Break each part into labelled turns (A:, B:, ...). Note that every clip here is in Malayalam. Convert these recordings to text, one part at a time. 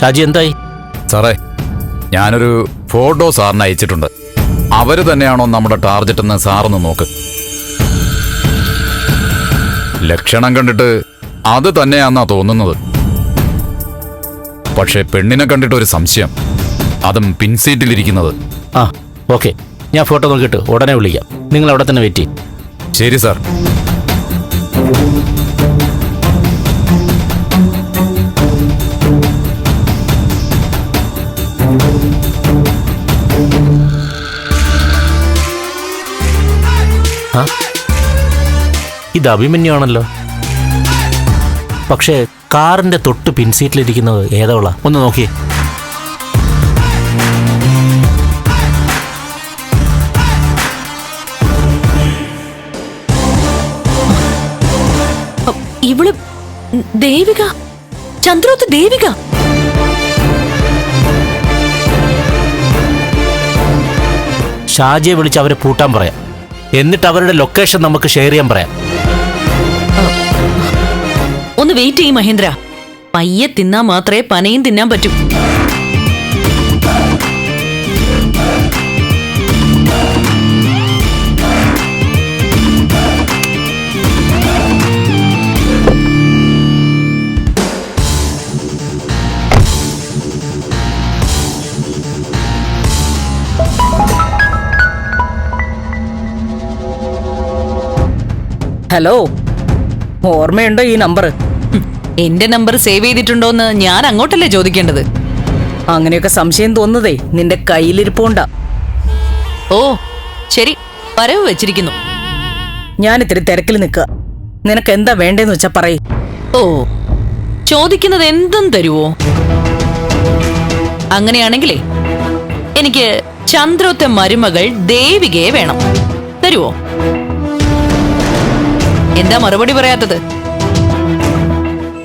A: ഷാജി എന്തായി?
B: സാറേ ഞാനൊരു ഫോട്ടോ സാറിന് അയച്ചിട്ടുണ്ട്. അവർ തന്നെയാണോ നമ്മുടെ ടാർഗറ്റ് എന്ന് സാറൊന്ന് നോക്ക്. ലക്ഷണം കണ്ടിട്ട് അത് തന്നെയാന്നാ തോന്നുന്നത്. പക്ഷെ പെണ്ണിനെ കണ്ടിട്ട് ഒരു സംശയം. അതും പിൻസീറ്റിലിരിക്കുന്നത്
A: ആ ഓക്കെ. ഞാൻ ഫോട്ടോ നോക്കിയിട്ട് ഉടനെ വിളിക്കാം. നിങ്ങൾ അവിടെ തന്നെ വെയിറ്റ് ചെയ്യും.
B: ശരി സാർ.
A: ഇത് അഭിമന്യുവാണല്ലോ. പക്ഷേ കാറിന്റെ തൊട്ട് പിൻസീറ്റിലിരിക്കുന്നത് ഏതവള? ഒന്ന് നോക്കിയേ.
C: ഇവൾ ദേവിക. ചന്ദ്രോത്ത് ദേവിക.
A: ഷാജിയെ വിളിച്ച് അവരെ പൂട്ടാൻ പറയാം. എന്നിട്ട് അവരുടെ ലൊക്കേഷൻ നമുക്ക് ഷെയർ ചെയ്യാൻ പറയാം.
C: ഒന്ന് വെയിറ്റ് ചെയ്യും മഹേന്ദ്ര. പയ്യെ തിന്നാ മാത്രമേ പനയും തിന്നാൻ പറ്റൂ.
D: ഹലോ ഓർമ്മയുണ്ടോ ഈ നമ്പർ
C: എന്റെ നമ്പർ സേവ് ചെയ്തിട്ടുണ്ടോന്ന് ഞാൻ അങ്ങോട്ടല്ലേ ചോദിക്കേണ്ടത്?
D: അങ്ങനെയൊക്കെ സംശയം തോന്നുന്നതേ നിന്റെ കയ്യിലിരിപ്പോണ്ട.
C: ഓ ശരി. വരവ് വെച്ചിരിക്കുന്നു.
D: ഞാൻ ഇത്തിരി തിരക്കിൽ നിൽക്കുക. നിനക്ക് എന്താ വേണ്ടേന്ന് വെച്ചാ പറയ്.
C: ഓ ചോദിക്കുന്നത് എന്തും തരുവോ? അങ്ങനെയാണെങ്കിലേ എനിക്ക് ചന്ദ്രോത്തെ മരുമകൾ ദേവികയെ വേണം. തരുവോ? എന്താ മറുപടി പറയാത്തത്?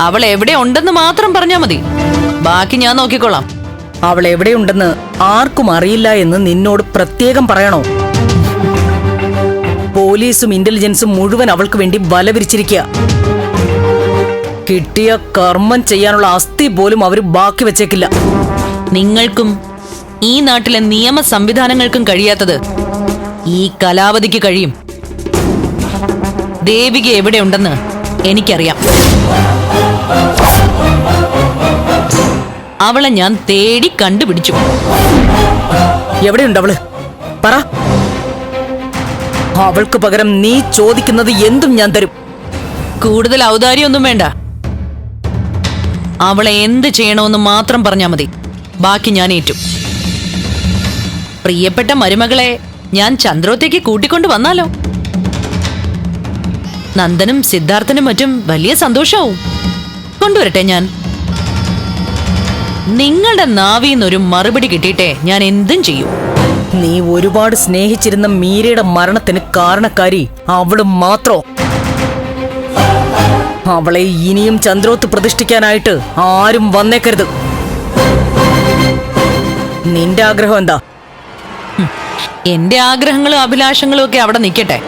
C: അവൾ എവിടെ ഉണ്ടെന്ന് മാത്രം പറഞ്ഞാ മതി. ബാക്കി ഞാൻ നോക്കിക്കോളാം
D: അവൾ എവിടെയുണ്ടെന്ന് ആർക്കും അറിയില്ല എന്ന് നിന്നോട് പ്രത്യേകം പറയണോ? പോലീസും ഇന്റലിജൻസും മുഴുവൻ അവൾക്ക് വേണ്ടി വല വിരിച്ചിരിക്കുക കിട്ടിയ കർമ്മം ചെയ്യാനുള്ള അസ്ഥി പോലും അവർ ബാക്കി വെച്ചേക്കില്ല.
C: നിങ്ങൾക്കും ഈ നാട്ടിലെ നിയമ സംവിധാനങ്ങൾക്കും കഴിയാത്തത് ഈ കലാവധിക്ക് കഴിയും. ദേവിക എവിടെയുണ്ടെന്ന് എനിക്കറിയാം. അവളെ ഞാൻ തേടി കണ്ടുപിടിച്ചു.
D: എവിടെയുണ്ട് അവൾ? പറ. അവൾക്ക് പകരം നീ ചോദിക്കുന്നത് എന്തും ഞാൻ തരും.
C: കൂടുതൽ ഔദാര്യമൊന്നും വേണ്ട. അവളെ എന്ത് ചെയ്യണമെന്ന് മാത്രം പറഞ്ഞാൽ മതി. ബാക്കി ഞാൻ ഏറ്റു. പ്രിയപ്പെട്ട മരുമകളെ ഞാൻ ചന്ദ്രോത്തേക്ക് കൂട്ടിക്കൊണ്ടു വന്നാലോ? നന്ദനും സിദ്ധാർത്ഥനും മറ്റും വലിയ സന്തോഷാവും. കൊണ്ടുവരട്ടെ ഞാൻ. നിങ്ങളുടെ നാവിന്നൊരു മറുപടി കിട്ടിയിട്ടേ ഞാൻ എന്തും ചെയ്യും.
D: നീ ഒരുപാട് സ്നേഹിച്ചിരുന്ന മീരയുടെ മരണത്തിന് കാരണക്കാരി അവൾ മാത്രോ. അവളെ ഇനിയും ചന്ദ്രോത്ത് പ്രതിഷ്ഠിക്കാനായിട്ട് ആരും വന്നേക്കരുത്. നിന്റെ ആഗ്രഹം എന്താ?
C: എന്റെ ആഗ്രഹങ്ങളും അഭിലാഷങ്ങളും ഒക്കെ അവിടെ നിൽക്കട്ടെ.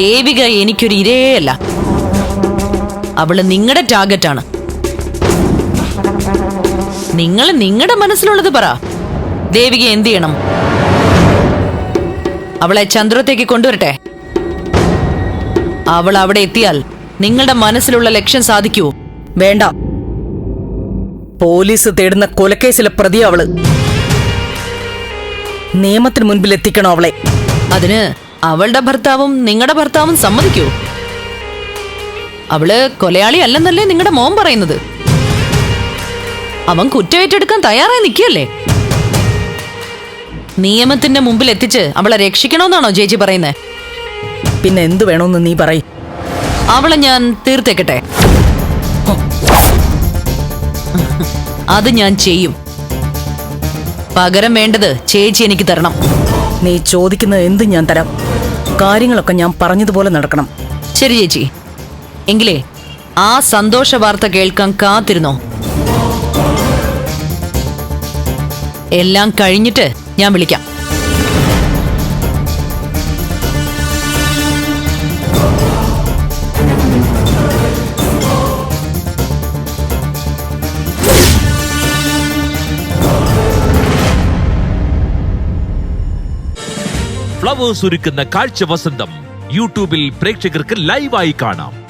C: ദേവിക എനിക്കൊരു ഇരയല്ല അവൾ നിങ്ങളുടെ ടാർഗറ്റാണ് നിങ്ങൾ നിങ്ങളുടെ മനസ്സിലുള്ളത് പറ. ദേവിക എന്ത് ചെയ്യണം? അവളെ ചന്ദ്രത്തേക്ക് കൊണ്ടുവരട്ടെ. അവൾ അവിടെ എത്തിയാൽ നിങ്ങളുടെ മനസ്സിലുള്ള ലക്ഷ്യം സാധിക്കൂ.
D: വേണ്ട. പോലീസ് തേടുന്ന കൊലക്കേസിലെ പ്രതി അവൾ. നിയമത്തിന് മുൻപിൽ എത്തിക്കണം അവളെ.
C: അതിന് അവളുടെ ഭർത്താവും നിങ്ങളുടെ ഭർത്താവും സമ്മതിക്കൂ. അവൾ കൊലയാളി അല്ലെന്നല്ലേ നിങ്ങളുടെ മോൻ പറയുന്നത്? അവൻ കുറ്റമേറ്റെടുക്കാൻ തയ്യാറായി നിൽക്കുകയല്ലേ? നിയമത്തിന്റെ മുമ്പിൽ എത്തിച്ച് അവളെ രക്ഷിക്കണമെന്നാണോ ചേച്ചി പറയുന്നത്
D: പിന്നെ എന്ത് വേണമെന്ന് നീ പറയും.
C: അവളെ ഞാൻ തീർത്തേക്കട്ടെ. അത് ഞാൻ ചെയ്യും. പകരം വേണ്ടത് ചേച്ചി എനിക്ക് തരണം.
D: നീ ചോദിക്കുന്നത് എന്ത് ഞാൻ തരാം. കാര്യങ്ങളൊക്കെ ഞാൻ പറഞ്ഞതുപോലെ നടക്കണം.
C: ശരി ചേച്ചി. എങ്കിലേ ആ സന്തോഷ വാർത്ത കേൾക്കാൻ കാത്തിരുന്നോ? എല്ലാം കഴിഞ്ഞിട്ട് ഞാൻ വിളിക്കാം.
E: ഫ്ലവേഴ്സ് ഒരുക്കുന്ന കാഴ്ച വസന്തം യൂട്യൂബിൽ പ്രേക്ഷകർക്ക് ലൈവായി കാണാം.